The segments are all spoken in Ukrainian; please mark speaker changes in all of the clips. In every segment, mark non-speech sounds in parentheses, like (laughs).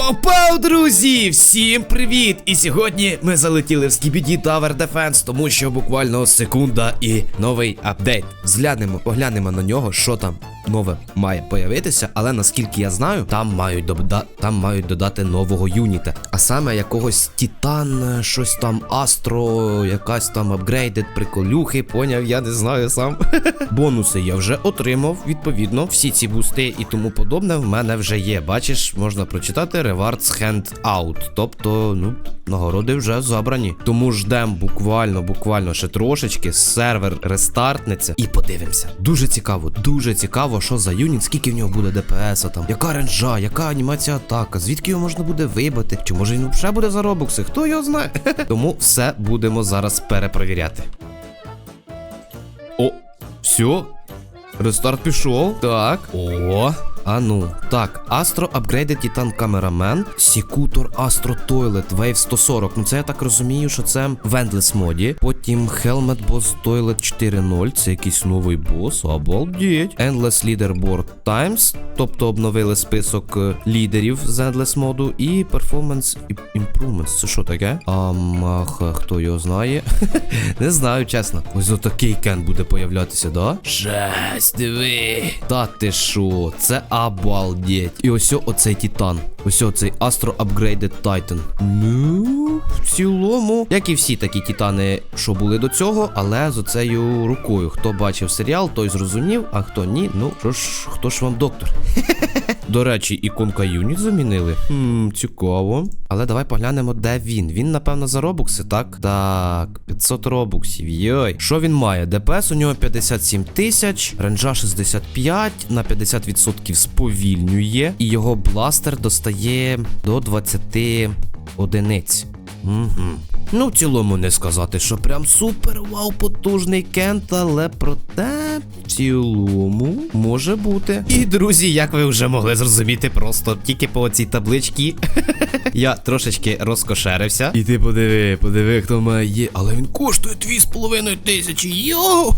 Speaker 1: Пау-пау-пау, друзі! Всім привіт! І сьогодні ми залетіли в Skibidi Tower Defense, тому що буквально секунда і новий апдейт. Зглянемо, поглянемо на нього, що там нове має появитися, але наскільки я знаю, там мають дода... там мають додати нового юніта. А саме якогось Титан, е, щось там Астро, якась там апгрейдед, приколюхи, поняв, я не знаю сам. (laughs) Бонуси я вже отримав, відповідно, всі ці бусти і тому подобне в мене вже є. Бачиш, можна прочитати Rewards Hand Out. Тобто, ну, нагороди вже забрані. Тому ждем буквально, буквально ще трошечки. Сервер рестартнеться і подивимося. Дуже цікаво, дуже цікаво, що за юніт, скільки в нього буде ДПС, там, яка ренжа, яка анімація атака, звідки його можна буде вибити, чи може він вже буде за робокси, хто його знає. (laughs) Тому все будемо зараз перепровіряти. О, все. Рестарт пішов. Так. О. А ну, так, Astro Upgraded Titan Cameraman, Secutor Astro Toilet Wave 140. Ну це я так розумію, що це в Endless моді. Потім Helmet Boss Toilet 4.0, це якийсь новий бос, обалдеть. Endless Leaderboard Times, тобто обновили список е, лідерів з Endless моду. І Performance Improvements. Це що таке? Амах, хто його знає? (laughs) Не знаю, чесно. Ось отакий кен буде появлятися, да? Жесть, диви. Та ти шо, це обалдеть. І ось оцей Титан. Ось оцей Astro Upgraded Titan. Ну, в цілому, як і всі такі титани, що були до цього, але з оцею рукою. Хто бачив серіал, той зрозумів, а хто ні, ну що ж, хто ж вам доктор? (laughs) До речі, іконка юніт замінили. Хм, цікаво. Але давай поглянемо, де він. Він, напевно, за робокси, так? Так, 500 робоксів. Йой. Що він має? ДПС у нього 57 тисяч, ренджа 65, на 50% сповільнює, і його бластер достає до 20 одиниць. Угу. Ну, в цілому не сказати, що прям супер вау потужний кент, але проте цілому може бути. І друзі, як ви вже могли зрозуміти, просто тільки по цій табличці я трошечки розкошерився. І ти подиви, подиви, хто має є. Але він коштує 2,5 тисячі. Йоу!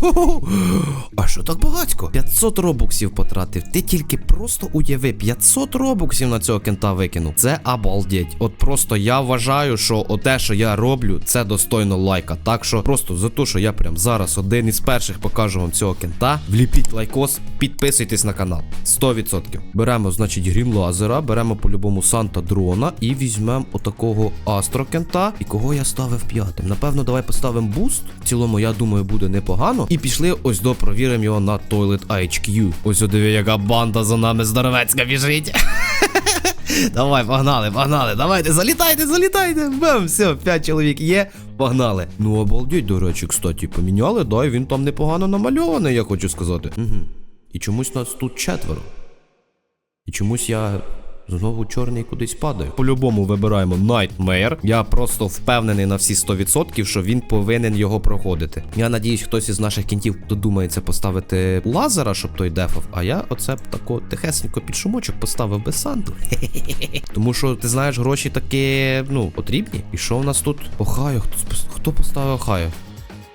Speaker 1: А що так багатько? 500 робоксів потратив. Ти тільки просто уяви, 500 робоксів на цього кента викинув. Це обалдеть. От просто я вважаю, що оте, що я роблю, це достойно лайка. Так що просто за те, що я прям зараз один із перших покажу вам цього кента. Вліпіть лайкос, підписуйтесь на канал. 100%. Беремо, значить, грім лазера, беремо по-любому Санта дрона і візьмемо отакого Астро кента. І кого я ставив п'ятим? Напевно, давай поставимо буст. В цілому, я думаю, буде непогано. І пішли ось до провіримо його на Toilet HQ. Ось диви, яка банда за нами здоровецька біжить. (laughs) Давай, погнали, погнали. Давайте, залітайте, залітайте. Бем, все, 5 чоловік є. Погнали. Ну, обалдеть, до речі, кстати, поміняли, да, і він там непогано намальований, я хочу сказати. Угу. І чомусь нас тут четверо. І чомусь я знову чорний кудись падаю. По-любому вибираємо Nightmare. Я просто впевнений на всі 100%, що він повинен його проходити. Я надіюсь, хтось із наших кінтів додумається поставити лазера, щоб той дефав. А я оце тако тихесенько під шумочок поставив без санту. (laughs) Тому що ти знаєш, гроші таки, ну, потрібні. І що в нас тут? Охайо, хто поставив Охайо?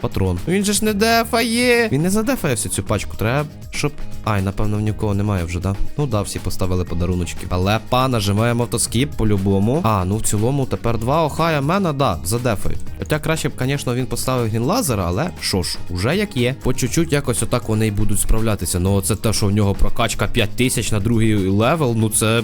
Speaker 1: Патрон. Він же ж не дефає. Він не задефає всю цю пачку. Треба, щоб. Ай, напевно, в нікого немає вже, да? Ну да, всі поставили подаруночки. Але па, нажимаємо автоскіп по-любому. А, ну в цілому тепер два Охая мена, да, задефають. Хоча краще б, звісно, він поставив грінлазера, але що ж, уже як є. По чуть-чуть якось отак вони й будуть справлятися. Ну, оце те, що в нього прокачка 5000 на другий левел, ну це.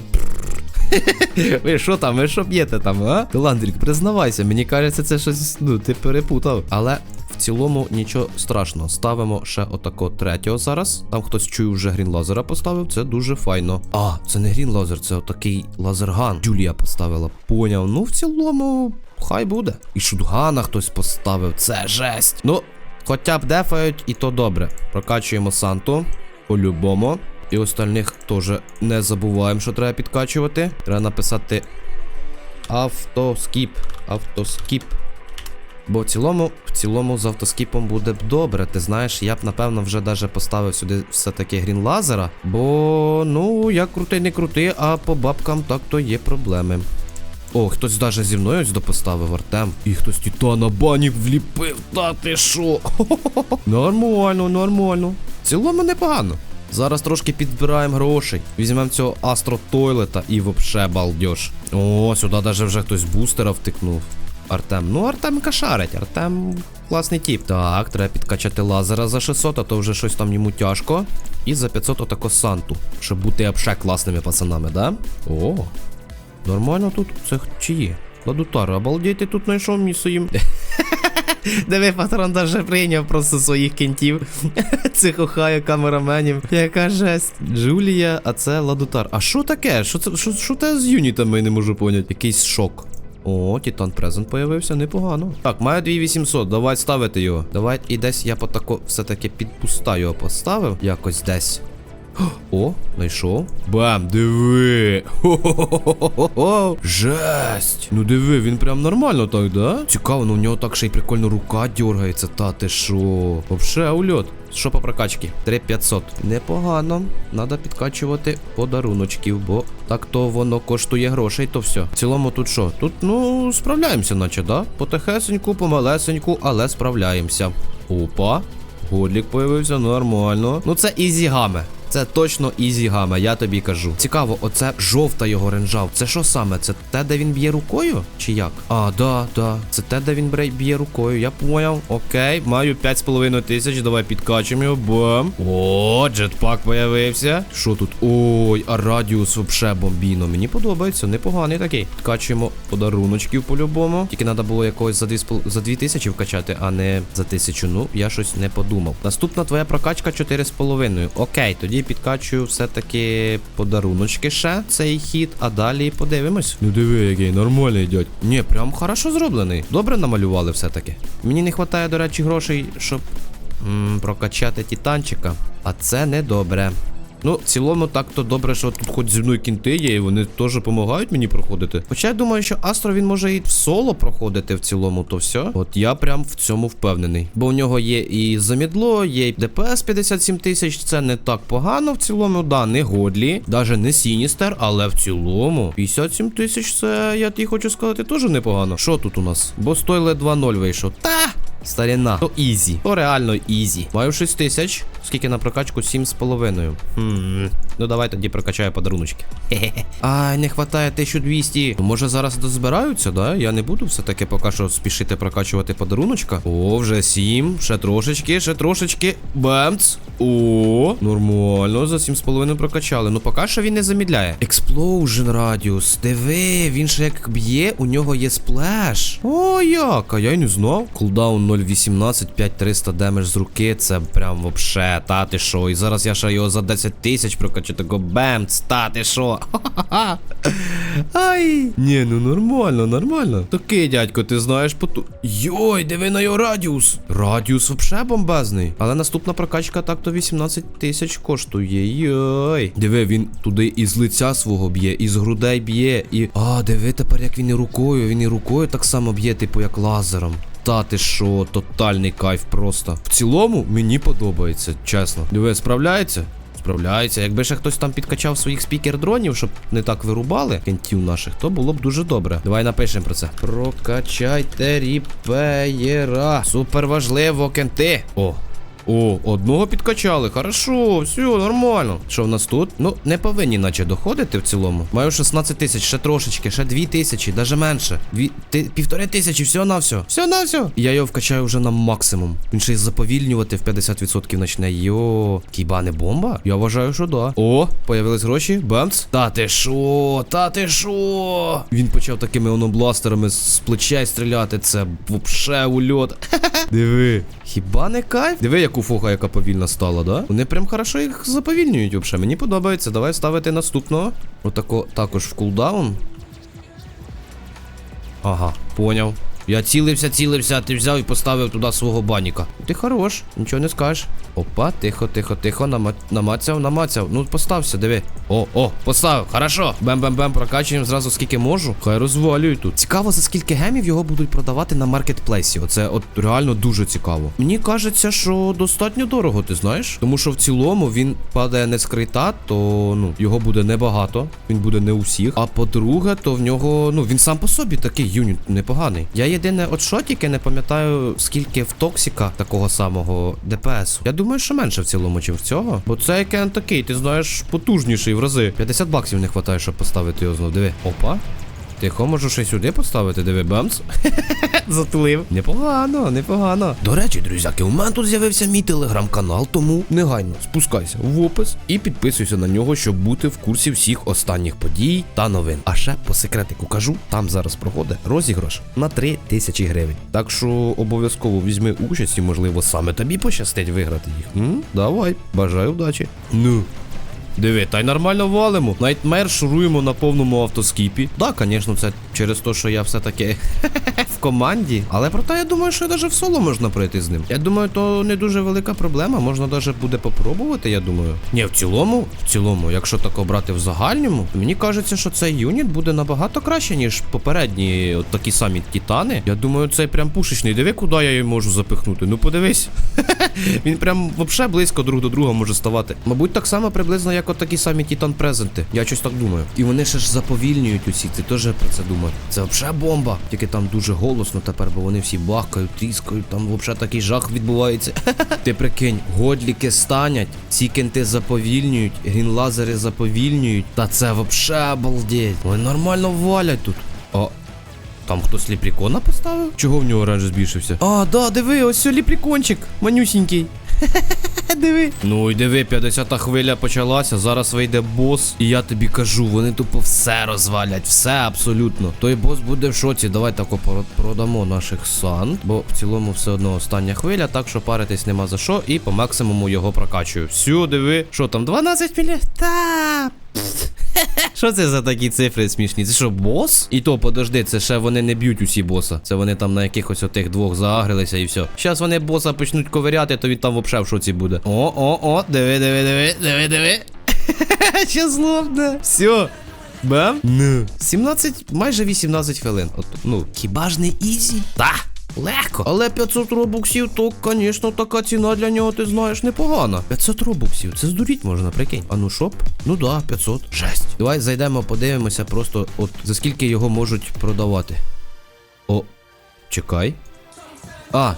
Speaker 1: (laughs) Ви що там, ви що п'єте там, а? Ландрік, признавайся, мені кажеться, це щось, ну, ти перепутав. Але цілому нічого страшного. Ставимо ще отако третього зараз. Там хтось чує вже грін лазера поставив, це дуже файно. А, це не грін лазер, це отакий лазерган. Джулія поставила. Поняв. Ну, в цілому, хай буде. І шутгана хтось поставив. Це жесть. Ну, хоча б дефають, і то добре. Прокачуємо Санту. По-любому. І остальних теж не забуваємо, що треба підкачувати. Треба написати автоскіп. Автоскіп. Бо в цілому, в цілому з автоскіпом буде б добре. Ти знаєш, я б напевно вже даже поставив сюди все-таки грін лазера. Бо, ну, я крутий, не крутий, а по бабкам так то є проблеми. О, хтось даже зі мною ось допоставив Артем. І хтось титана банік вліпив. Та ти шо? (laughs) Нормально, нормально. В цілому непогано. Зараз трошки підбираємо грошей. Візьмемо цього Астро Тойлета і вообще балдеж. О, сюди даже вже хтось бустера втикнув. Артем. Ну, Артем кашарить, Артем класний тіп. Так, треба підкачати лазера за 600, а то вже щось там йому тяжко. І за 500 отако Санту, щоб бути вообще класними пацанами, да? О, нормально тут. Це чиї? Ладутара, обалдеть, тут знайшов місце їм. (laughs) Диви, патрон даже прийняв просто своїх кентів. (laughs) Цих охайо камераменів. Яка жесть. Джулія, а це Ладутар. А що таке? Що це що, що те з юнітами, я не можу поняти. Якийсь шок. О, Титан Презент появився, непогано. Так, маю 2800, давай ставити його. Давай і десь я по тако все-таки під пуста його поставив. Якось десь. (gasps) О, знайшов. Бам, диви. Хо-хо-хо-хо-хо. Жесть. Ну диви, він прям нормально так, да? Цікаво, ну у нього так ще й прикольно рука дергається. Та ти шо? Вообще, ульот. Що по прокачці? 3500. Непогано. Надо підкачувати подаруночків, бо так то воно коштує грошей, то все. В цілому тут що? Тут, ну, справляємося, наче, да? Потихесеньку, помалесеньку, але справляємося. Опа. Годлік появився нормально. Ну це ізі гаме. Це точно ізі гаме, я тобі кажу. Цікаво, оце жовта його ренжав. Це що саме? Це те, де він б'є рукою? Чи як? А, да, да. Це те, де він б'є рукою. Я поняв. Окей, маю 5,5 тисяч. Давай підкачемо його. Бам. О, джетпак появився. Що тут? Ой, а радіус вообще бомбіно. Мені подобається, непоганий такий. Підкачуємо подаруночків по-любому. Тільки треба було якогось за 2, за 2 тисячі вкачати, а не за тисячу. Ну, я щось не подумав. Наступна твоя прокачка 4,5. Окей, тоді підкачую все-таки подаруночки ще цей хід, а далі подивимось. Ну диви, який нормальний дядь. Ні, прям хорошо зроблений. Добре намалювали все-таки. Мені не вистачає, до речі, грошей, щоб м, прокачати титанчика. А це не добре. Ну, в цілому, так то добре, що тут хоч зі мною кінти є, і вони теж допомагають мені проходити. Хоча я думаю, що Астро він може і в соло проходити в цілому, то все. От я прям в цьому впевнений. Бо у нього є і замідло, є і ДПС 57 тисяч. Це не так погано в цілому, да, не годлі, даже не Сіністер, але в цілому 57 тисяч це я тобі хочу сказати, теж непогано. Що тут у нас? Бо стоїле 2-0 вийшов. Та! Старіна, то ізі, то реально ізі. Маю 6 тисяч. Скільки на прокачку? 7,5. Хм. Ну давай тоді прокачаю подаруночки. Хе-хе. Ай, не хватає 1200. Ну, може зараз дозбираються, да? Я не буду все-таки поки що спішити прокачувати подаруночка. О, вже 7. Ще трошечки, ще трошечки. Бемц. О, нормально, за 7,5 прокачали. Ну поки що він не замідляє. Explosion Radius. Диви, він ще як б'є, у нього є сплеш. О, як? А я й не знав. Кулдаун 0.18, 5300 демедж з руки. Це прям вообще, та ти шо. І зараз я ще його за 10 тисяч прокачу. Такого бемц, та ти шо. Ха-ха-ха. (laughs) Ай. Ні, ну нормально, нормально. Такий дядько, ти знаєш поту. Йой, диви на його радіус. Радіус вообще бомбезний. Але наступна прокачка так то 18 тисяч коштує. Йой. Диви, він туди із лиця свого б'є, із грудей б'є. І. А, диви тепер, як він і рукою. Він і рукою так само б'є, типу, як лазером. Та ти що, тотальний кайф просто. В цілому мені подобається, чесно. Диви, справляється? Справляється. Якби ще хтось там підкачав своїх спікер-дронів, щоб не так вирубали кентів наших, то було б дуже добре. Давай напишемо про це. Прокачайте ріпеєра. Супер важливо, кенти. О. О, одного підкачали. Хорошо, все, нормально. Що в нас тут? Ну, не повинні, наче доходити в цілому. Маю 16 тисяч, ще трошечки, ще 2 тисячі, даже менше. Дві, ти, півтори тисячі, все на все. Все на все. Я його вкачаю вже на максимум. Він ще й заповільнювати в 50% почне. Йо, хіба не бомба? Я вважаю, що да. О, появились гроші. Бамц. Та ти шо? Та ти шо? Він почав такими онобластерами з плечей стріляти. Це вообще ульот. (laughs) Диви. Хіба не кайф? Диви, яку фуга, яка повільна стала, да? Вони прям хорошо їх заповільнюють взагалі. Мені подобається. Давай ставити наступного. Отако також в кулдаун. Ага, поняв. Я цілився, цілився, а ти взяв і поставив туди свого баніка. Ти хорош, нічого не скажеш. Опа, тихо, тихо, тихо, нама... намацяв, намацяв. Ну, постався, диви. О, о, поставив, хорошо. Бем-бем-бем, прокачуємо зразу скільки можу. Хай розвалюють тут. Цікаво, за скільки гемів його будуть продавати на маркетплейсі. Оце от реально дуже цікаво. Мені кажеться, що достатньо дорого, ти знаєш? Тому що в цілому він падає не з крита, то ну його буде небагато. Він буде не у всіх. А по-друге, то в нього, ну він сам по собі такий юніт непоганий. Я єдине, от що тільки не пам'ятаю, скільки в Токсіка такого самого ДПС. Я думаю, що менше в цілому, чим в цього. Бо цей кен такий, ти знаєш, потужніший в рази. 50 баксів не вистачає, щоб поставити його знов. Диви. Опа. Тихо, можу ще сюди поставити, диви, бамс. (laughs) Затулив. Непогано, непогано. До речі, друзяки, у мене тут з'явився мій телеграм-канал, тому негайно спускайся в опис і підписуйся на нього, щоб бути в курсі всіх останніх подій та новин. А ще по секретику кажу, там зараз проходить розіграш на 3 тисячі гривень. Так що обов'язково візьми участь і, можливо, саме тобі пощастить виграти їх. М? Давай, бажаю вдачі. Ну. Диви, та й нормально валимо. Найтмер шуруємо на повному автоскіпі. Так, звісно, це через те, що я все-таки (laughs) в команді. Але проте я думаю, що навіть в соло можна пройти з ним. Я думаю, то не дуже велика проблема. Можна навіть буде попробувати, я думаю. Ні, в цілому, в цілому, якщо так обрати в загальному, то мені кажеться, що цей юніт буде набагато краще, ніж попередні от такі самі титани. Я думаю, цей прям пушечний. Диви, куди я її можу запихнути. Ну подивись. (laughs) Він прям вообще близько друг до друга може ставати. Мабуть, так само приблизно, як от такі самі Титан Презенти. Я щось так думаю. І вони ще ж заповільнюють усі. Ти теж про це думав. Це вообще бомба. Тільки там дуже голосно тепер, бо вони всі бахкають, тріскають, там вообще такий жах відбувається. (laughs) Ти прикинь, годліки станять, ці кенти заповільнюють, грінлазери заповільнюють. Та це вообще обалдеть. Вони нормально валять тут. О, там хтось ліпрікона поставив? Чого в нього ранж збільшився? А, да, диви, ось ліпрікончик, манюсінький. (laughs) (laughs) Диви. Ну і диви, 50-та хвиля почалася. Зараз вийде бос. І я тобі кажу, вони тупо все розвалять, все абсолютно. Той бос буде в шоці. Давай тако продамо наших сан. Бо в цілому все одно остання хвиля, так що паритись нема за що. І по максимуму його прокачую. Всю, диви. Що там, 12 мільйонів? Та. Що це за такі цифри смішні? Це що, бос? І то, подожди, це ще вони не б'ють усі боса. Це вони там на якихось отих двох заагрилися і все. Щас вони боса почнуть ковиряти, то він там вообще в шоці буде. О, о, о, диви, диви, диви, диви, диви. (laughs) Ще злобне. Все. Бам? Ну. 17, майже 18 хвилин. От, ну, хіба ж не ізі? Та. Легко. Але 500 робоксів, то, звісно, така ціна для нього, ти знаєш, непогана. 500 робоксів, це здуріть можна, прикинь. А ну шоп? Ну да, 500. Жесть. Давай зайдемо, подивимося просто, от за скільки його можуть продавати. О, чекай. А.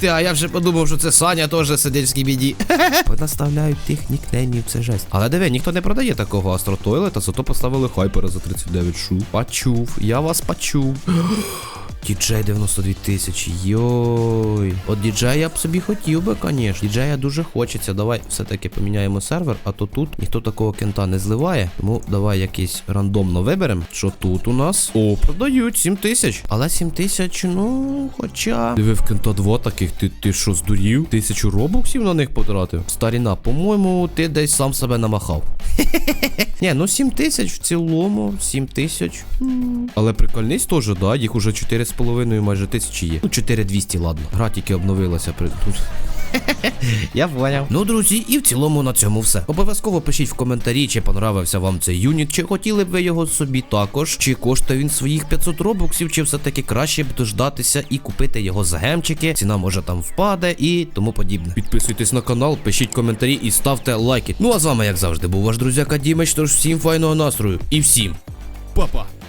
Speaker 1: Ти, а я вже подумав, що це Саня теж сидить в скібіді. (laughs) Понаставляють тих нікнеймів, це жесть. Але диви, ніхто не продає такого астротойлета, зато поставили хайпера за 39 шу. Почув, я вас почув. (gasps) Діджей 92 тисячі. Йой. От діджея я б собі хотів би, звісно. Діджея дуже хочеться. Давай все-таки поміняємо сервер, а то тут ніхто такого кента не зливає. Тому давай якийсь рандомно виберемо. Що тут у нас? О, продають 7 тисяч. Але 7 тисяч, ну, хоча. Диви в кента 2 таких, ти, ти що, здурів? Тисячу робоксів на них потратив? Старіна, по-моєму, ти десь сам себе намахав. (laughs) Ні, ну 7 тисяч в цілому, 7 тисяч. Але прикольність теж, да, їх уже 4,5 майже тисячі є. Ну, 4200, ладно. Гра тільки обновилася при тут. (laughs) Я поняв. Ну, друзі, і в цілому на цьому все. Обов'язково пишіть в коментарі, чи понравився вам цей юніт, чи хотіли б ви його собі також, чи коштує він своїх 500 робоксів, чи все-таки краще б дождатися і купити його за гемчики. Ціна може там впаде і тому подібне. Підписуйтесь на канал, пишіть коментарі і ставте лайки. Ну а з вами, як завжди, був ваш друзяка Дімич, тож всім файного настрою і всім па-па!